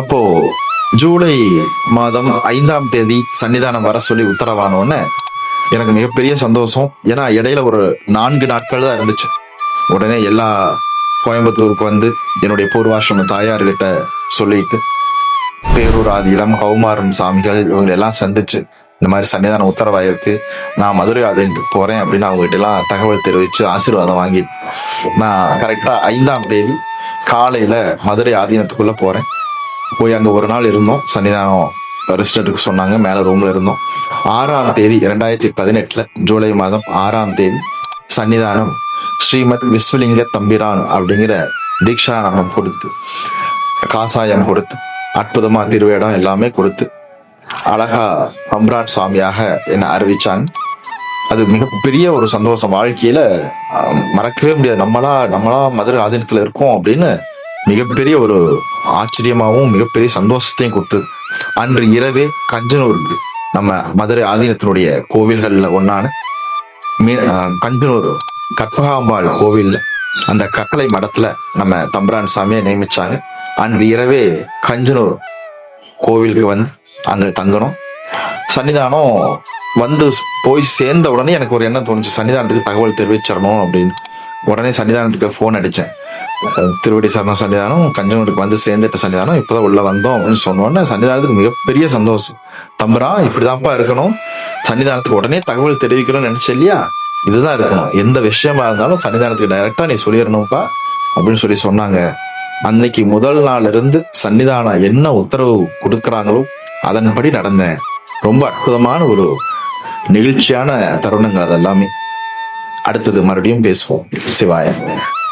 அப்போ ஜூலை மாதம் ஐந்தாம் தேதி சன்னிதானம் வர சொல்லி உத்தரவானோன்னு எனக்கு மிகப்பெரிய சந்தோஷம். ஏன்னா இடையில ஒரு நான்கு நாட்கள் தான் இருந்துச்சு. உடனே எல்லா கோயம்புத்தூருக்கு வந்து என்னுடைய பூர்வாசிரம தாயார்கிட்ட சொல்லிட்டு பேரூர் ஆதியிடம் கௌமாரம் சாமிகள் இவங்களை எல்லாம் சந்திச்சு இந்த மாதிரி சன்னிதானம் உத்தரவாயிருக்கு. நான் மதுரை ஆதீனத்துக்கு போறேன் அப்படின்னு அவங்க எல்லாம் தகவல் தெரிவிச்சு ஆசீர்வாதம் வாங்கி நான் கரெக்டாக ஐந்தாம் தேதி காலையில மதுரை ஆதீனத்துக்குள்ள போறேன். போய் அங்கே ஒரு நாள் இருந்தோம். சன்னிதானம் ரெஸ்ட் எடுக்க சொன்னாங்க. மேலே ரூமில் இருந்தோம். ஆறாம் தேதி இரண்டாயிரத்தி பதினெட்டில் ஜூலை மாதம் ஆறாம் தேதி சன்னிதானம் ஸ்ரீமத் விஸ்வலிங்க தம்பிரான் அப்படிங்கிற தீக்ஷா நாமம் கொடுத்து காசாயம் கொடுத்து அற்புதமாக திருவேடம் எல்லாமே கொடுத்து அழகா பம்ரான் சுவாமியாக என்னை அறிவிச்சாங்க. அது மிகப்பெரிய ஒரு சந்தோஷம். வாழ்க்கையில மறக்கவே முடியாது. நம்மளா நம்மளா மதுரை ஆதீனத்துல இருக்கோம் அப்படின்னு மிகப்பெரிய ஒரு ஆச்சரியமாகவும் மிகப்பெரிய சந்தோஷத்தையும் கொடுத்தது அன்று இரவே கஞ்சனூருக்கு நம்ம மதுரை ஆதீனத்தினுடைய கோவில்களில் ஒன்றான மீ- கஞ்சனூர் கற்பகாம்பாள் கோவிலில் அந்த கட்டளை மடத்தில் நம்ம தம்பரான் சாமியை நியமிச்சாங்க அன்று இரவே கஞ்சனூர் கோவிலுக்கு வந்து அங்கே தங்கணும். சன்னிதானம் வந்து போய் சேர்ந்த உடனே எனக்கு ஒரு எண்ணம் தோணுச்சு. சன்னிதானத்துக்கு தகவல் தெரிவிச்சிடணும் அப்படின்னு. உடனே சன்னிதானத்துக்கு ஃபோன் அடித்தேன் திருவடி சரணம் சன்னிதானம் கஞ்சனூருக்கு வந்து சேர்ந்துட்ட சன்னிதானம் இப்போதான் உள்ள வந்தோம் அப்படின்னு சொன்னோடனே சன்னிதானத்துக்கு மிகப்பெரிய சந்தோஷம். தம்பரா இப்படிதான்ப்பா இருக்கணும். சன்னிதானத்துக்கு உடனே தகவல் தெரிவிக்கணும்னு நினைச்ச இல்லையா? இதுதான் இருக்கணும். எந்த விஷயமா இருந்தாலும் சன்னிதானத்துக்கு டைரக்டா நீ சொல்லிடணும்ப்பா அப்படின்னு சொல்லி சொன்னாங்க. அன்னைக்கு முதல் நாள் இருந்து சன்னிதானம் என்ன உத்தரவு கொடுக்குறாங்களோ அதன்படி நடந்தேன். ரொம்ப அற்புதமான ஒரு நிகழ்ச்சியான தருணங்கள் அது எல்லாமே அடுத்தது மறுபடியும் பேசுவோம். சிவாய.